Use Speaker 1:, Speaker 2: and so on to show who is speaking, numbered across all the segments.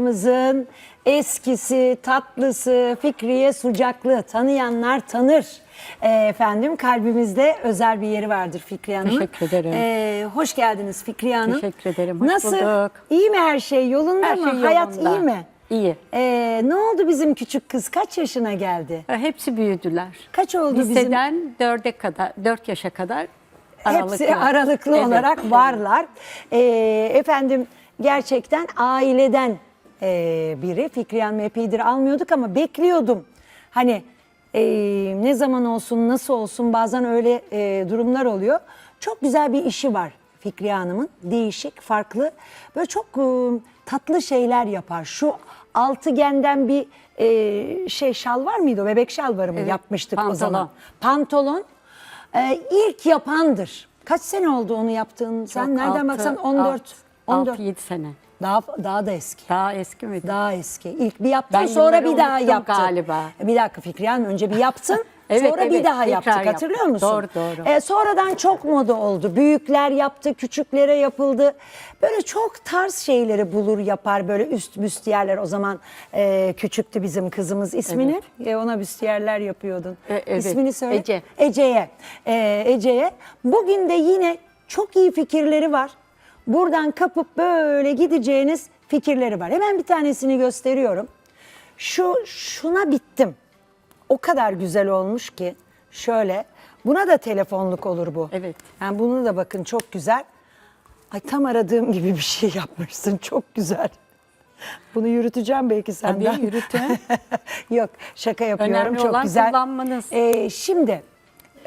Speaker 1: Ekranlarımızın eskisi, tatlısı, Fikriye Sucaklı tanıyanlar tanır. Ee, efendim kalbimizde özel bir yeri vardır Fikriye Hanım'ın.
Speaker 2: Teşekkür ederim.
Speaker 1: Ee, hoş geldiniz Fikriye Hanım.
Speaker 2: Teşekkür ederim, hoş
Speaker 1: Nasıl?
Speaker 2: bulduk.
Speaker 1: İyi mi her şey? Yolunda
Speaker 2: Her
Speaker 1: mı?
Speaker 2: şey
Speaker 1: Hayat
Speaker 2: yolunda.
Speaker 1: iyi mi?
Speaker 2: İyi.
Speaker 1: Ee, ne oldu bizim küçük kız? Kaç yaşına geldi?
Speaker 2: Hepsi büyüdüler.
Speaker 1: Kaç oldu bizim?
Speaker 2: Liseden kadar, dört yaşa kadar aralıklı.
Speaker 1: Hepsi aralıklı
Speaker 2: Evet,
Speaker 1: olarak varlar. Ee, efendim gerçekten aileden e, biri. Fikriye Hanım epeydir almıyorduk ama bekliyordum. Hani e, ne zaman olsun, nasıl olsun bazen öyle e, durumlar oluyor. Çok güzel bir işi var Fikriye Hanım'ın. Değişik, farklı. Böyle çok e, tatlı şeyler yapar. Şu altıgenden bir e, şey şal var mıydı o? Bebek şalvarı mı
Speaker 2: Evet,
Speaker 1: yapmıştık o zaman? Pantolon. Ee, ilk yapandır. Kaç sene oldu onu yaptığın? Sen
Speaker 2: Çok
Speaker 1: nereden
Speaker 2: altı-
Speaker 1: baksan 14. 14.
Speaker 2: 6-7 sene.
Speaker 1: Daha daha da eski.
Speaker 2: Daha eski miydi?
Speaker 1: Daha eski. İlk bir yaptın
Speaker 2: Ben
Speaker 1: sonra bir daha
Speaker 2: unuttum
Speaker 1: yaptın.
Speaker 2: galiba.
Speaker 1: Bir dakika Fikriye Hanım önce bir yaptın.
Speaker 2: Evet,
Speaker 1: sonra bir
Speaker 2: evet,
Speaker 1: daha
Speaker 2: tekrar
Speaker 1: yaptık
Speaker 2: yaptım.
Speaker 1: hatırlıyor musun?
Speaker 2: Doğru, doğru.
Speaker 1: Ee, sonradan çok moda oldu. Büyükler yaptı, küçüklere yapıldı. Böyle çok tarz şeyleri bulur yapar böyle üst büstiyerler. O zaman e, küçüktü bizim kızımız. İsmini E, ona büstiyerler yapıyordun.
Speaker 2: E, evet,
Speaker 1: İsmini söyle.
Speaker 2: Ece.
Speaker 1: Ece'ye. Ee, Ece'ye. Bugün de yine çok iyi fikirleri var. Buradan kapıp böyle gideceğiniz fikirleri var. Hemen bir tanesini gösteriyorum. Şu şuna bittim. O kadar güzel olmuş ki şöyle. Buna da telefonluk olur bu.
Speaker 2: Evet.
Speaker 1: Yani bunu da bakın çok güzel. Ay tam aradığım gibi bir şey yapmışsın. Çok güzel. Bunu yürüteceğim belki senden.
Speaker 2: yürütün.
Speaker 1: Yok şaka yapıyorum
Speaker 2: Önemli
Speaker 1: çok
Speaker 2: olan
Speaker 1: güzel.
Speaker 2: kullanmanız.
Speaker 1: Ee, şimdi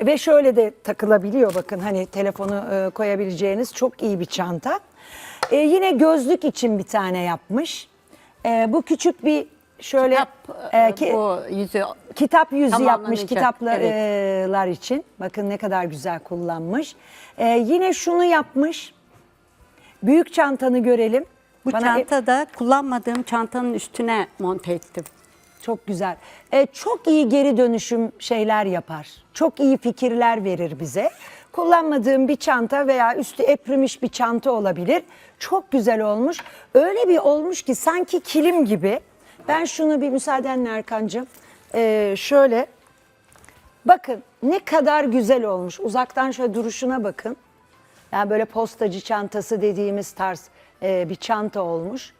Speaker 1: ve şöyle de takılabiliyor bakın hani telefonu e, koyabileceğiniz çok iyi bir çanta. Ee, yine gözlük için bir tane yapmış. Ee, bu küçük bir şöyle
Speaker 2: Kitap,
Speaker 1: e, ki-
Speaker 2: bu yüzü
Speaker 1: kitap yüzü yapmış kitaplar için. Bakın ne kadar güzel kullanmış. Ee, yine şunu yapmış. Büyük çantanı görelim.
Speaker 2: bu
Speaker 1: Bana-
Speaker 2: çanta da kullanmadığım çantanın üstüne monte ettim.
Speaker 1: Çok güzel. Ee, çok iyi geri dönüşüm şeyler yapar. Çok iyi fikirler verir bize. Kullanmadığım bir çanta veya üstü eprimiş bir çanta olabilir. Çok güzel olmuş. Öyle bir olmuş ki sanki kilim gibi. Ben şunu bir müsaadenle Erkan'cığım. Ee, şöyle. Bakın ne kadar güzel olmuş. Uzaktan şöyle duruşuna bakın. Yani böyle postacı çantası dediğimiz tarz e, bir çanta olmuş.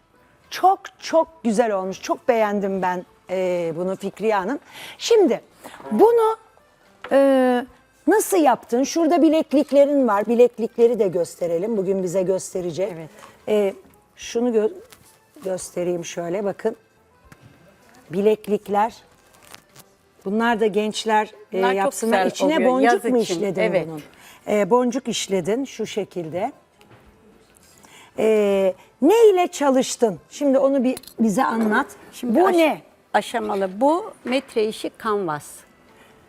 Speaker 1: Çok çok güzel olmuş. Çok beğendim ben e, bunu Fikriye Hanım. Şimdi bunu e, nasıl yaptın? Şurada bilekliklerin var. Bileklikleri de gösterelim. Bugün bize gösterecek.
Speaker 2: Evet.
Speaker 1: E, şunu gö- göstereyim şöyle bakın. Bileklikler. Bunlar da gençler e,
Speaker 2: Bunlar çok
Speaker 1: yapsınlar.
Speaker 2: güzel
Speaker 1: İçine
Speaker 2: oluyor,
Speaker 1: boncuk
Speaker 2: yaz
Speaker 1: mu
Speaker 2: için.
Speaker 1: işledin
Speaker 2: Evet.
Speaker 1: bunun? E, boncuk işledin şu şekilde. E, ne ile çalıştın? Şimdi onu bir bize anlat.
Speaker 2: Şimdi
Speaker 1: Bu
Speaker 2: aş-
Speaker 1: ne?
Speaker 2: Aşamalı. Bu metre işi kanvas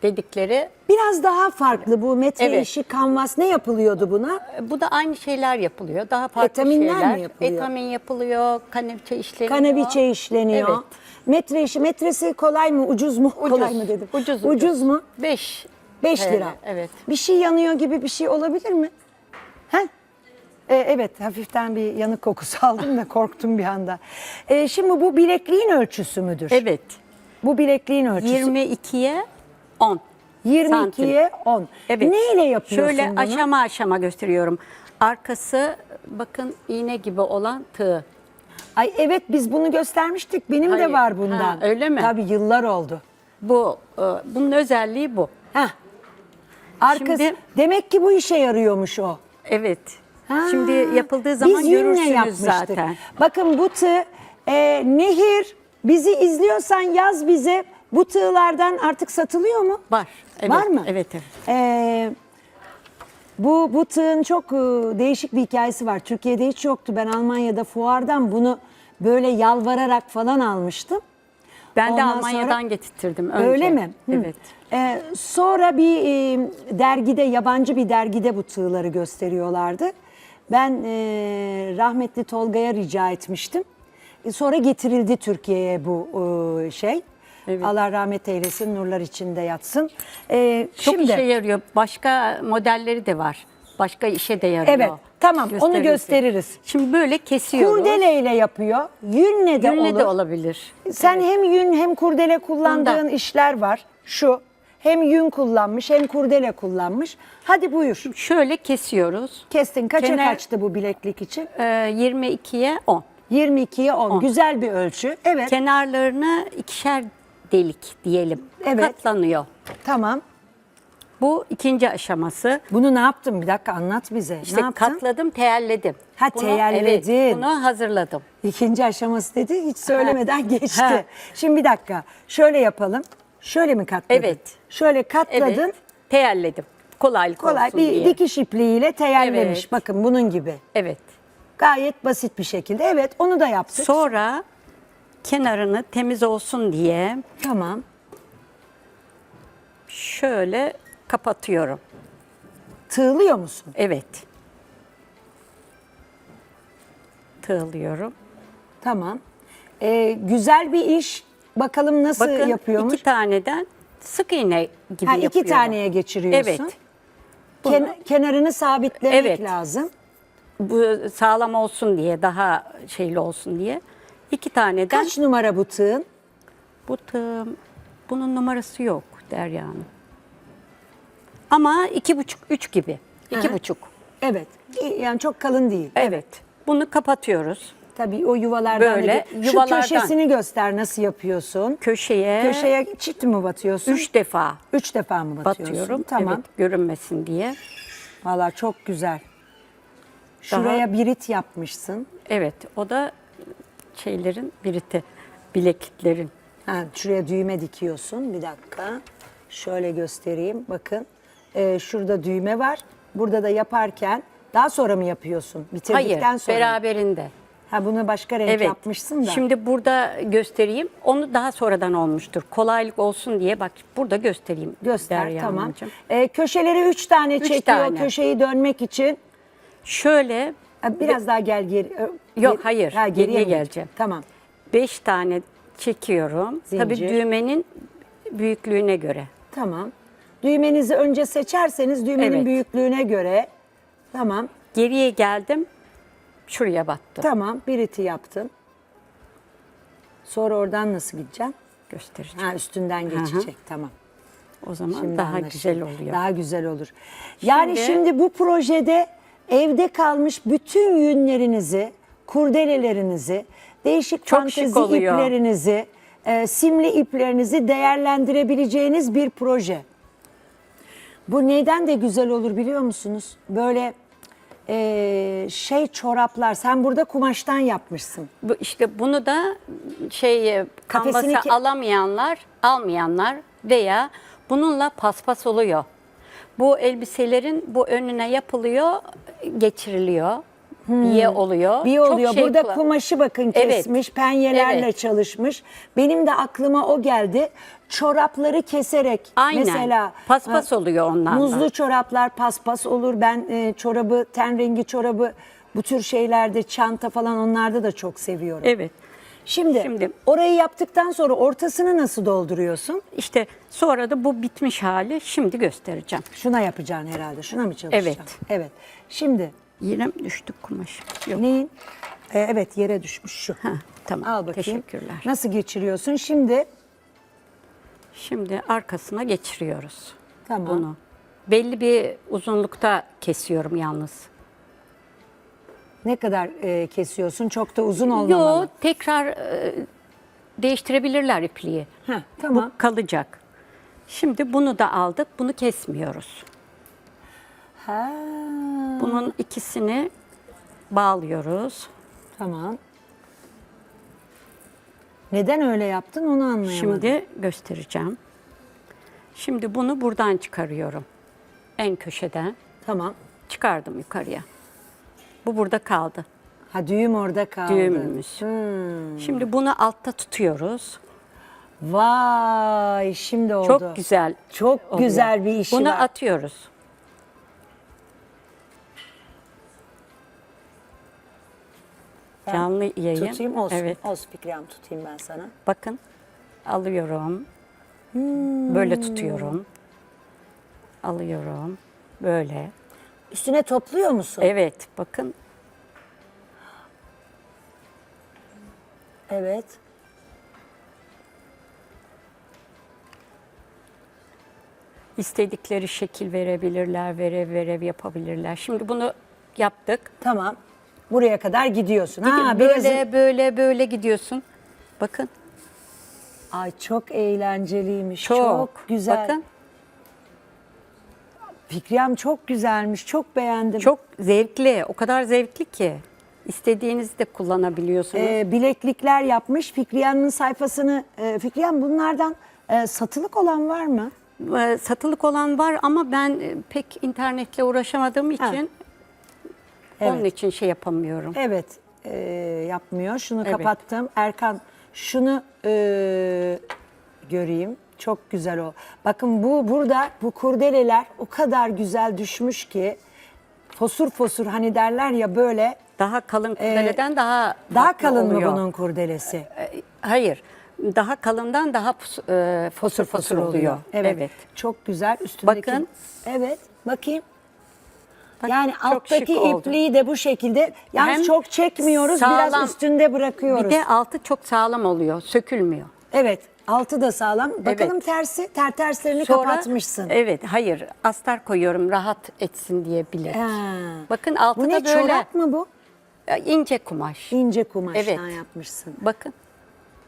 Speaker 2: dedikleri.
Speaker 1: Biraz daha farklı bu metre
Speaker 2: Evet.
Speaker 1: işi kanvas ne yapılıyordu buna?
Speaker 2: Bu da aynı şeyler yapılıyor. Daha farklı şeyler.
Speaker 1: mi yapılıyor?
Speaker 2: Etamin yapılıyor, kaneviçe işleniyor.
Speaker 1: Kaneviçe işleniyor.
Speaker 2: Evet.
Speaker 1: Metre işi metresi kolay mı ucuz mu?
Speaker 2: Ucuz.
Speaker 1: Kolay mı dedim.
Speaker 2: Ucuz,
Speaker 1: Ucuz,
Speaker 2: ucuz.
Speaker 1: mu?
Speaker 2: 5
Speaker 1: 5 lira.
Speaker 2: Evet.
Speaker 1: Bir şey yanıyor gibi bir şey olabilir mi? He? Ee, evet hafiften bir yanık kokusu aldım da korktum bir anda. Ee, şimdi bu bilekliğin ölçüsü müdür?
Speaker 2: Evet.
Speaker 1: Bu bilekliğin ölçüsü.
Speaker 2: 22'ye 10.
Speaker 1: 22'ye 10.
Speaker 2: Evet.
Speaker 1: Ne ile yapıyorsun
Speaker 2: Şöyle
Speaker 1: bunu?
Speaker 2: aşama aşama gösteriyorum. Arkası bakın iğne gibi olan tığ.
Speaker 1: Ay evet biz bunu göstermiştik. Benim de
Speaker 2: Hayır.
Speaker 1: var bundan.
Speaker 2: Ha, öyle mi?
Speaker 1: Tabii yıllar oldu.
Speaker 2: Bu e, bunun özelliği bu.
Speaker 1: Heh. Arkası
Speaker 2: Şimdi-
Speaker 1: demek ki bu işe yarıyormuş o.
Speaker 2: Evet. Şimdi yapıldığı zaman
Speaker 1: biz yünle
Speaker 2: görürsünüz
Speaker 1: yapmıştık.
Speaker 2: zaten.
Speaker 1: Bakın bu tığ e, Nehir bizi izliyorsan yaz bize bu tığlardan artık satılıyor mu?
Speaker 2: Var. Evet,
Speaker 1: Var mı?
Speaker 2: Evet, evet.
Speaker 1: E, bu, bu tığın çok e, değişik bir hikayesi var. Türkiye'de hiç yoktu. Ben Almanya'da fuardan bunu böyle yalvararak falan almıştım.
Speaker 2: Ben de
Speaker 1: Ondan
Speaker 2: Almanya'dan
Speaker 1: sonra-
Speaker 2: getirttirdim önce.
Speaker 1: Öyle mi? Hı.
Speaker 2: Evet.
Speaker 1: Ee, sonra bir e, dergide, yabancı bir dergide bu tığları gösteriyorlardı. Ben e, rahmetli Tolga'ya rica etmiştim. E, sonra getirildi Türkiye'ye bu e, şey.
Speaker 2: Evet.
Speaker 1: Allah rahmet eylesin, nurlar içinde yatsın. Ee,
Speaker 2: Çok
Speaker 1: şimdi,
Speaker 2: işe yarıyor. Başka modelleri de var. Başka işe de yarıyor.
Speaker 1: Evet. Tamam onu
Speaker 2: Gösteririz. Şimdi böyle kesiyoruz.
Speaker 1: Kurdele ile yapıyor. Yünle de
Speaker 2: Yünle
Speaker 1: olur.
Speaker 2: de olabilir.
Speaker 1: Sen hem yün hem kurdele kullandığın
Speaker 2: Bundan.
Speaker 1: işler var. Şu hem yün kullanmış hem kurdele kullanmış. Hadi buyur.
Speaker 2: Şöyle kesiyoruz.
Speaker 1: Kestin. Kaça
Speaker 2: Kenar-
Speaker 1: kaçtı bu bileklik için?
Speaker 2: Ee, 22'ye 10.
Speaker 1: 22'ye 10.
Speaker 2: On.
Speaker 1: Güzel bir ölçü. Evet.
Speaker 2: Kenarlarını ikişer delik diyelim.
Speaker 1: Evet.
Speaker 2: Katlanıyor.
Speaker 1: tamam.
Speaker 2: Bu ikinci aşaması.
Speaker 1: Bunu ne yaptın? Bir dakika anlat bize.
Speaker 2: İşte
Speaker 1: ne yaptın?
Speaker 2: katladım, teyelledim.
Speaker 1: Ha, teyelledin.
Speaker 2: Evet, bunu hazırladım.
Speaker 1: İkinci aşaması dedi. Hiç söylemeden geçti.
Speaker 2: Ha.
Speaker 1: Şimdi bir dakika. Şöyle yapalım. Şöyle mi katladın?
Speaker 2: Evet.
Speaker 1: Şöyle katladın.
Speaker 2: Evet, teyelledim. Kolaylık
Speaker 1: Kolay
Speaker 2: olsun
Speaker 1: bir
Speaker 2: diye.
Speaker 1: dikiş ipliğiyle teyellemiş.
Speaker 2: Evet.
Speaker 1: Bakın bunun gibi.
Speaker 2: Evet.
Speaker 1: Gayet basit bir şekilde. Evet onu da yaptık.
Speaker 2: Sonra kenarını temiz olsun diye
Speaker 1: tamam.
Speaker 2: şöyle kapatıyorum.
Speaker 1: Tığlıyor musun?
Speaker 2: Evet. Tığlıyorum.
Speaker 1: Tamam. Ee, güzel bir iş. Bakalım nasıl
Speaker 2: Bakın
Speaker 1: yapıyormuş.
Speaker 2: iki taneden sık iğne gibi
Speaker 1: ha, iki
Speaker 2: yapıyorum.
Speaker 1: taneye geçiriyorsun.
Speaker 2: Evet.
Speaker 1: Ken- kenarını sabitlemek
Speaker 2: Evet.
Speaker 1: lazım.
Speaker 2: Bu sağlam olsun diye, daha şeyli olsun diye. İki taneden
Speaker 1: Kaç numara bu tığın?
Speaker 2: bu tığım, bunun numarası yok Derya Hanım. Ama iki buçuk, üç gibi. İki
Speaker 1: Hı.
Speaker 2: buçuk.
Speaker 1: Evet. Yani çok kalın değil.
Speaker 2: Evet. Bunu kapatıyoruz.
Speaker 1: Tabii o yuvalardan.
Speaker 2: Böyle,
Speaker 1: da- Şu
Speaker 2: yuvalardan.
Speaker 1: köşesini göster nasıl yapıyorsun.
Speaker 2: Köşeye,
Speaker 1: Köşeye çift mi batıyorsun?
Speaker 2: üç defa
Speaker 1: Üç defa mı batıyorsun?
Speaker 2: batıyorum.
Speaker 1: Tamam.
Speaker 2: Evet, görünmesin diye.
Speaker 1: Valla çok güzel. Şuraya birit yapmışsın.
Speaker 2: Evet, o da şeylerin biriti, bilekliklerin.
Speaker 1: Ha, şuraya düğme dikiyorsun. Bir dakika. Şöyle göstereyim. Bakın. Ee, şurada düğme var. Burada da yaparken daha sonra mı yapıyorsun? Bitirdikten
Speaker 2: Hayır,
Speaker 1: sonra. mı?
Speaker 2: beraberinde.
Speaker 1: Ha bunu başka renk
Speaker 2: Evet.
Speaker 1: yapmışsın da.
Speaker 2: Şimdi burada göstereyim. Onu daha sonradan olmuştur. Kolaylık olsun diye bak burada göstereyim.
Speaker 1: göster
Speaker 2: Derya
Speaker 1: tamam.
Speaker 2: Hanımcığım.
Speaker 1: Ee, köşeleri üç tane
Speaker 2: Üç
Speaker 1: çekiyor
Speaker 2: tane.
Speaker 1: köşeyi dönmek için.
Speaker 2: Şöyle
Speaker 1: Ha, Biraz daha gel geri. ö,
Speaker 2: Yok,
Speaker 1: geri-
Speaker 2: hayır.
Speaker 1: Ha,
Speaker 2: Geriye
Speaker 1: mi?
Speaker 2: geleceğim.
Speaker 1: Tamam.
Speaker 2: beş tane çekiyorum. Tabii
Speaker 1: Zincir.
Speaker 2: düğmenin büyüklüğüne göre.
Speaker 1: Tamam. Düğmenizi önce seçerseniz düğmenin
Speaker 2: Evet.
Speaker 1: büyüklüğüne göre. Tamam.
Speaker 2: Geriye geldim. Şuraya battım.
Speaker 1: Tamam. Biriti yaptın. Sonra oradan nasıl gideceksin?
Speaker 2: Göstereceğim.
Speaker 1: Ha üstünden geçecek. Tamam.
Speaker 2: O zaman
Speaker 1: Şimdi
Speaker 2: daha
Speaker 1: anlaşıldı.
Speaker 2: güzel oluyor.
Speaker 1: Daha güzel olur. Yani
Speaker 2: Şimdi-
Speaker 1: bu projede evde kalmış bütün yünlerinizi, kurdelelerinizi, değişik
Speaker 2: Çok
Speaker 1: fantezi iplerinizi, e, simli iplerinizi değerlendirebileceğiniz bir proje. Bu neyden de güzel olur biliyor musunuz? Böyle e, şey çoraplar. Sen burada kumaştan yapmışsın.
Speaker 2: Bu, işte bunu da şey e,
Speaker 1: Kafesini
Speaker 2: kanvasa
Speaker 1: ke-
Speaker 2: alamayanlar, almayanlar veya bununla paspas oluyor. Bu elbiselerin bu önüne yapılıyor, geçiriliyor. Biye oluyor.
Speaker 1: Hmm. Bir
Speaker 2: Çok
Speaker 1: oluyor.
Speaker 2: şey
Speaker 1: Burada kumaşı bakın
Speaker 2: Evet.
Speaker 1: kesmiş, penyelerle
Speaker 2: Evet.
Speaker 1: çalışmış. Benim de aklıma o geldi. Çorapları keserek
Speaker 2: Aynen.
Speaker 1: mesela
Speaker 2: Paspas oluyor onlarla.
Speaker 1: Muzlu çoraplar paspas olur. Ben e, çorabı, ten rengi çorabı bu tür şeylerde çanta falan onlarda da çok seviyorum.
Speaker 2: Evet.
Speaker 1: Şimdi,
Speaker 2: Şimdi-
Speaker 1: orayı yaptıktan sonra ortasını nasıl dolduruyorsun?
Speaker 2: İşte sonra da bu bitmiş hali şimdi göstereceğim.
Speaker 1: Şuna yapacaksın herhalde. Şuna mı çalışacaksın?
Speaker 2: Evet.
Speaker 1: Evet. Şimdi
Speaker 2: Yine düştük kumaş. Yok.
Speaker 1: neyin? E, evet yere düşmüş şu.
Speaker 2: Ha, tamam.
Speaker 1: Al bakayım.
Speaker 2: Teşekkürler.
Speaker 1: Nasıl geçiriyorsun? Şimdi
Speaker 2: Şimdi arkasına geçiriyoruz.
Speaker 1: Tamam.
Speaker 2: Bunu. Belli bir uzunlukta kesiyorum yalnız.
Speaker 1: ne kadar e, kesiyorsun? Çok da uzun olmamalı.
Speaker 2: Yo tekrar e, değiştirebilirler ipliği.
Speaker 1: Heh,
Speaker 2: Bu
Speaker 1: tamam.
Speaker 2: kalacak. Şimdi bunu da aldık. Bunu kesmiyoruz.
Speaker 1: Ha,
Speaker 2: Bunun ikisini bağlıyoruz.
Speaker 1: tamam. Neden öyle yaptın onu anlayamadım.
Speaker 2: Şimdi göstereceğim. Şimdi bunu buradan çıkarıyorum. En köşeden
Speaker 1: Tamam.
Speaker 2: çıkardım yukarıya. Bu burada kaldı.
Speaker 1: Ha düğüm orada kaldı.
Speaker 2: Düğümümüz.
Speaker 1: Hmm.
Speaker 2: Şimdi bunu altta tutuyoruz.
Speaker 1: Vay şimdi oldu.
Speaker 2: Çok güzel.
Speaker 1: Çok
Speaker 2: oluyor.
Speaker 1: güzel bir işi
Speaker 2: Bunu
Speaker 1: var.
Speaker 2: atıyoruz.
Speaker 1: Ben
Speaker 2: Canlı yayın.
Speaker 1: Tutayım olsun.
Speaker 2: Evet.
Speaker 1: Olsun Fikriyem tutayım ben sana.
Speaker 2: Bakın alıyorum.
Speaker 1: Hmm.
Speaker 2: Böyle tutuyorum. Alıyorum. Böyle.
Speaker 1: Üstüne topluyor musun?
Speaker 2: Evet bakın
Speaker 1: Evet.
Speaker 2: istedikleri şekil verebilirler, verev verev yapabilirler. Şimdi bunu yaptık.
Speaker 1: Tamam. Buraya kadar gidiyorsun. Ha,
Speaker 2: böyle
Speaker 1: birazı-
Speaker 2: böyle böyle gidiyorsun. Bakın
Speaker 1: Ay çok eğlenceliymiş. Çok,
Speaker 2: çok,
Speaker 1: güzel.
Speaker 2: Bakın
Speaker 1: Fikriyem çok güzelmiş. Çok beğendim.
Speaker 2: çok zevkli. O kadar zevkli ki istediğinizi de kullanabiliyorsunuz.
Speaker 1: Ee, bileklikler yapmış. Fikriye'nin sayfasını e, Fikriye'm bunlardan e, satılık olan var mı?
Speaker 2: Ee, satılık olan var ama ben e, pek internetle uğraşamadığım için onun
Speaker 1: Evet.
Speaker 2: için şey yapamıyorum.
Speaker 1: Evet. e, yapmıyor. Şunu
Speaker 2: Evet.
Speaker 1: kapattım. Erkan şunu e, göreyim. Çok güzel o. Bakın bu burada bu kurdeleler o kadar güzel düşmüş ki fosur fosur hani derler ya böyle
Speaker 2: Daha kalın kurdeleden daha
Speaker 1: daha
Speaker 2: farklı
Speaker 1: kalın
Speaker 2: oluyor.
Speaker 1: mı bunun kurdelesi?
Speaker 2: E, Hayır. Daha kalından daha e, fosur fosur oluyor.
Speaker 1: Evet. Çok güzel. Üstündeki
Speaker 2: Bakın.
Speaker 1: Evet. Bakayım. Yani alttaki
Speaker 2: şık oldu.
Speaker 1: ipliği de bu şekilde yalnız
Speaker 2: Hem
Speaker 1: çok çekmiyoruz. Biraz
Speaker 2: sağlam.
Speaker 1: üstünde bırakıyoruz.
Speaker 2: Bir de altı çok sağlam oluyor. Sökülmüyor.
Speaker 1: Evet. Altı da sağlam. Bakalım
Speaker 2: Evet.
Speaker 1: tersi. Ter terslerini kapatmışsın.
Speaker 2: Evet, hayır. Astar koyuyorum rahat etsin diye bilek.
Speaker 1: Ha.
Speaker 2: Bakın altı
Speaker 1: Bu ne
Speaker 2: da böyle
Speaker 1: çorap mı bu?
Speaker 2: e, ince kumaş.
Speaker 1: İnce kumaştan
Speaker 2: Evet.
Speaker 1: yapmışsın.
Speaker 2: Bakın.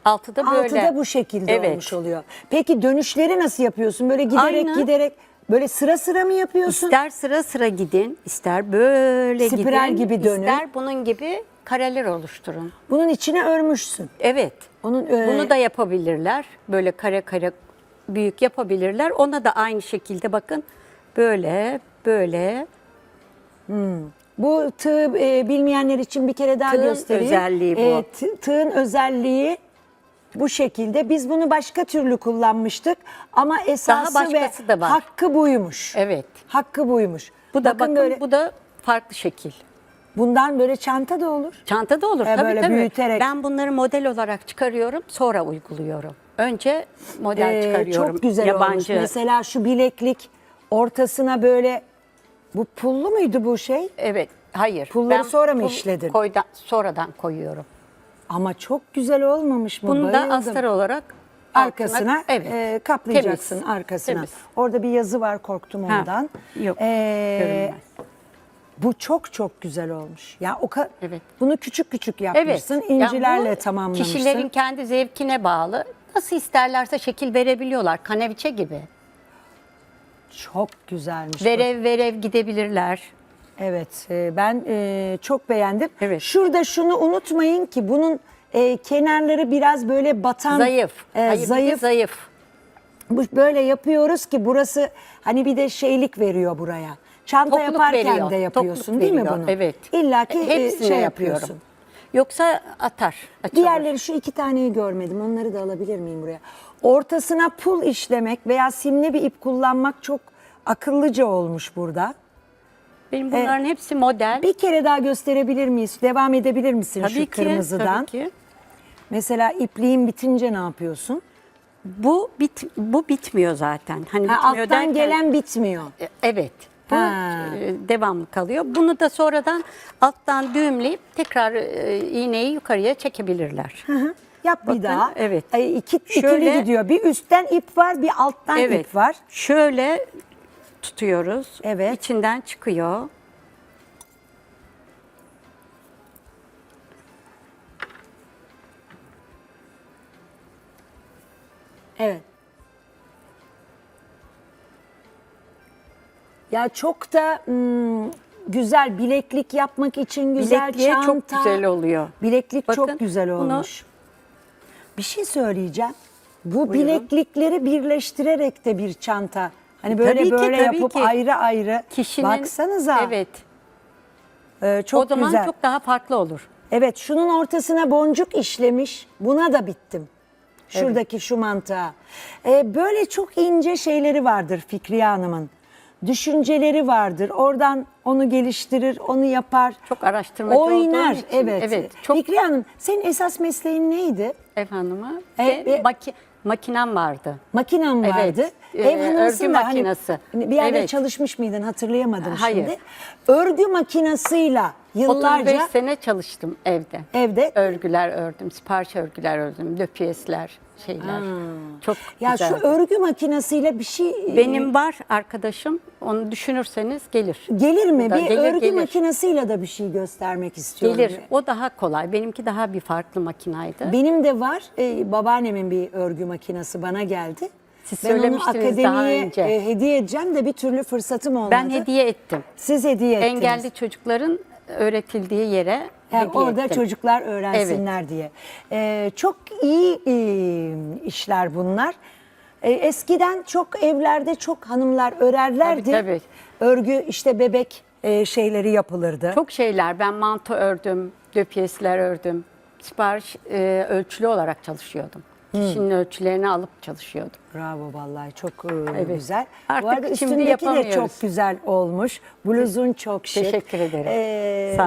Speaker 2: Altı da böyle.
Speaker 1: Altı da bu şekilde
Speaker 2: evet.
Speaker 1: olmuş oluyor. Peki dönüşleri nasıl yapıyorsun? Böyle giderek
Speaker 2: Aynı.
Speaker 1: giderek böyle sıra sıra mı yapıyorsun?
Speaker 2: İster sıra sıra gidin, ister böyle
Speaker 1: Spiral
Speaker 2: gidin,
Speaker 1: gibi dönün.
Speaker 2: ister bunun gibi kareler oluşturun.
Speaker 1: Bunun içine örmüşsün.
Speaker 2: Evet.
Speaker 1: Onun e,
Speaker 2: Bunu da yapabilirler. Böyle kare kare büyük yapabilirler. Ona da aynı şekilde bakın böyle böyle
Speaker 1: Bu tığ e, bilmeyenler için bir kere daha
Speaker 2: Tığın
Speaker 1: göstereyim.
Speaker 2: özelliği bu.
Speaker 1: E, tı- tığın özelliği bu şekilde. Biz bunu başka türlü kullanmıştık ama esası ve
Speaker 2: da var.
Speaker 1: hakkı buymuş.
Speaker 2: Evet.
Speaker 1: Hakkı buymuş.
Speaker 2: bu da bakın,
Speaker 1: böyle
Speaker 2: bu da farklı şekil.
Speaker 1: bundan böyle çanta da olur.
Speaker 2: Çanta da olur
Speaker 1: E,
Speaker 2: tabii
Speaker 1: böyle
Speaker 2: tabii.
Speaker 1: büyüterek.
Speaker 2: Ben bunları model olarak çıkarıyorum, sonra uyguluyorum. Önce model
Speaker 1: Ee,
Speaker 2: çıkarıyorum.
Speaker 1: çok güzel olmuş.
Speaker 2: Yabancı.
Speaker 1: Mesela şu bileklik ortasına böyle bu pullu muydu bu şey?
Speaker 2: Evet, hayır.
Speaker 1: Pulları sonra mı işledin?
Speaker 2: koyda- sonradan koyuyorum.
Speaker 1: Ama çok güzel olmamış mı?
Speaker 2: Bunu da
Speaker 1: Bayıldım.
Speaker 2: astar olarak
Speaker 1: arkasına
Speaker 2: altına- evet,
Speaker 1: e, kaplayacaksın
Speaker 2: temiz,
Speaker 1: arkasına.
Speaker 2: temiz.
Speaker 1: Orada bir yazı var korktum
Speaker 2: Ha,
Speaker 1: ondan.
Speaker 2: yok,
Speaker 1: Ee,
Speaker 2: görünmez.
Speaker 1: bu çok çok güzel olmuş. Ya o ka-
Speaker 2: Evet.
Speaker 1: bunu küçük küçük
Speaker 2: Evet.
Speaker 1: yapmışsın,
Speaker 2: yani
Speaker 1: incilerle
Speaker 2: bu
Speaker 1: tamamlamışsın.
Speaker 2: Kişilerin kendi zevkine bağlı. Nasıl isterlerse şekil verebiliyorlar. Kaneviçe gibi.
Speaker 1: Çok güzelmiş. bu.
Speaker 2: Verev verev gidebilirler.
Speaker 1: Evet, e, ben e, çok beğendim.
Speaker 2: Evet.
Speaker 1: Şurada şunu unutmayın ki bunun e, kenarları biraz böyle batan,
Speaker 2: Zayıf.
Speaker 1: e,
Speaker 2: Hayır, bir de
Speaker 1: zayıf.
Speaker 2: zayıf.
Speaker 1: Bu böyle yapıyoruz ki burası hani bir de şeylik veriyor buraya. Çanta
Speaker 2: Tokluk
Speaker 1: yaparken
Speaker 2: veriyor,
Speaker 1: de yapıyorsun
Speaker 2: tokluk
Speaker 1: değil mi
Speaker 2: veriyor,
Speaker 1: bunu?
Speaker 2: Evet.
Speaker 1: İlla ki e,
Speaker 2: Hepsine
Speaker 1: şey
Speaker 2: yapıyorum.
Speaker 1: yapıyorsun.
Speaker 2: Yoksa atar. Açılır.
Speaker 1: Diğerleri şu iki taneyi görmedim. Onları da alabilir miyim buraya? Ortasına pul işlemek veya simli bir ip kullanmak çok akıllıca olmuş burada.
Speaker 2: Benim bunların hepsi model.
Speaker 1: Bir kere daha gösterebilir miyiz? Devam edebilir misin
Speaker 2: tabii
Speaker 1: şu
Speaker 2: ki,
Speaker 1: kırmızıdan?
Speaker 2: Tabii ki.
Speaker 1: Mesela ipliğin bitince ne yapıyorsun?
Speaker 2: Bu bit bu bitmiyor zaten. Hani
Speaker 1: Ha,
Speaker 2: bitmiyor
Speaker 1: alttan
Speaker 2: derken-
Speaker 1: gelen bitmiyor.
Speaker 2: E, Evet. Bu
Speaker 1: Ha.
Speaker 2: e, devamlı kalıyor. Bunu da sonradan alttan düğümleyip tekrar e, iğneyi yukarıya çekebilirler.
Speaker 1: Hı hı. Yap
Speaker 2: Bakın,
Speaker 1: bir daha.
Speaker 2: evet.
Speaker 1: Ay, iki,
Speaker 2: Şöyle-
Speaker 1: ikili gidiyor. Bir üstten ip var, bir alttan
Speaker 2: evet.
Speaker 1: ip var.
Speaker 2: Şöyle tutuyoruz.
Speaker 1: Evet.
Speaker 2: İçinden çıkıyor.
Speaker 1: Evet. Ya çok da hmm, güzel bileklik yapmak için güzel
Speaker 2: Bilekliğe
Speaker 1: çanta.
Speaker 2: çok güzel oluyor.
Speaker 1: Bileklik çok
Speaker 2: Bakın,
Speaker 1: güzel
Speaker 2: bunu-
Speaker 1: olmuş. Bir şey söyleyeceğim. Bu
Speaker 2: Buyurun.
Speaker 1: bileklikleri birleştirerek de bir çanta. Hani böyle
Speaker 2: Tabii ki,
Speaker 1: böyle
Speaker 2: tabii
Speaker 1: yapıp
Speaker 2: ki.
Speaker 1: ayrı ayrı.
Speaker 2: Kişinin
Speaker 1: Baksanıza.
Speaker 2: Evet.
Speaker 1: Ee, çok
Speaker 2: o zaman
Speaker 1: güzel.
Speaker 2: çok daha farklı olur.
Speaker 1: Evet şunun ortasına boncuk işlemiş. Buna da bittim. Şuradaki şu mantığa. Ee, böyle çok ince şeyleri vardır Fikriye Hanım'ın. düşünceleri vardır. Oradan onu geliştirir, onu yapar.
Speaker 2: Çok araştırmacı
Speaker 1: Oynar.
Speaker 2: için,
Speaker 1: Evet.
Speaker 2: evet, çok-
Speaker 1: Fikriye Hanım, senin esas mesleğin neydi?
Speaker 2: Ev hanımı
Speaker 1: E,
Speaker 2: ve
Speaker 1: e-
Speaker 2: maki, makinem vardı.
Speaker 1: Makinen
Speaker 2: Evet,
Speaker 1: vardı.
Speaker 2: e,
Speaker 1: Ev hanımısın
Speaker 2: örgü
Speaker 1: da hani
Speaker 2: makinesi.
Speaker 1: bir yerde
Speaker 2: Evet.
Speaker 1: çalışmış mıydın hatırlayamadım
Speaker 2: Hayır.
Speaker 1: şimdi. Örgü makinasıyla yıllarca
Speaker 2: 35 sene çalıştım evde.
Speaker 1: evde
Speaker 2: Örgüler ördüm, sipariş örgüler ördüm, döpiyesler, şeyler. Çok
Speaker 1: ya
Speaker 2: güzel.
Speaker 1: şu örgü makinasıyla bir şey
Speaker 2: Benim var arkadaşım, onu düşünürseniz gelir.
Speaker 1: gelir mi?
Speaker 2: Da-
Speaker 1: Bir
Speaker 2: gelir,
Speaker 1: örgü
Speaker 2: gelir.
Speaker 1: makinasıyla da bir şey göstermek istiyorum.
Speaker 2: Gelir. O daha kolay. Benimki daha bir farklı makinaydı.
Speaker 1: Benim de var. Ee, babaannemin bir örgü makinesi bana geldi.
Speaker 2: Siz
Speaker 1: ben onu
Speaker 2: söylemiştiniz daha
Speaker 1: akademiye
Speaker 2: önce.
Speaker 1: e, hediye edeceğim de bir türlü fırsatım olmadı.
Speaker 2: ben hediye ettim.
Speaker 1: Siz hediye ettiniz.
Speaker 2: Engelli çocukların öğretildiği yere
Speaker 1: Yani orada
Speaker 2: ettim.
Speaker 1: çocuklar öğrensinler diye. Ee, çok iyi e, işler bunlar. Ee, eskiden çok evlerde çok hanımlar örerlerdi.
Speaker 2: Tabii, tabii.
Speaker 1: Örgü işte bebek e, şeyleri yapılırdı.
Speaker 2: Çok şeyler. Ben manto ördüm, döpiyesler ördüm. Sipariş e, ölçülü olarak çalışıyordum. Kişinin ölçülerini alıp çalışıyordum.
Speaker 1: Bravo vallahi çok e,
Speaker 2: Evet.
Speaker 1: güzel.
Speaker 2: Artık
Speaker 1: Bu arada
Speaker 2: şimdi
Speaker 1: üstündeki de
Speaker 2: yapamıyoruz.
Speaker 1: çok güzel olmuş. Bluzun çok şık.
Speaker 2: Teşekkür ederim.
Speaker 1: Ee,
Speaker 2: Sağ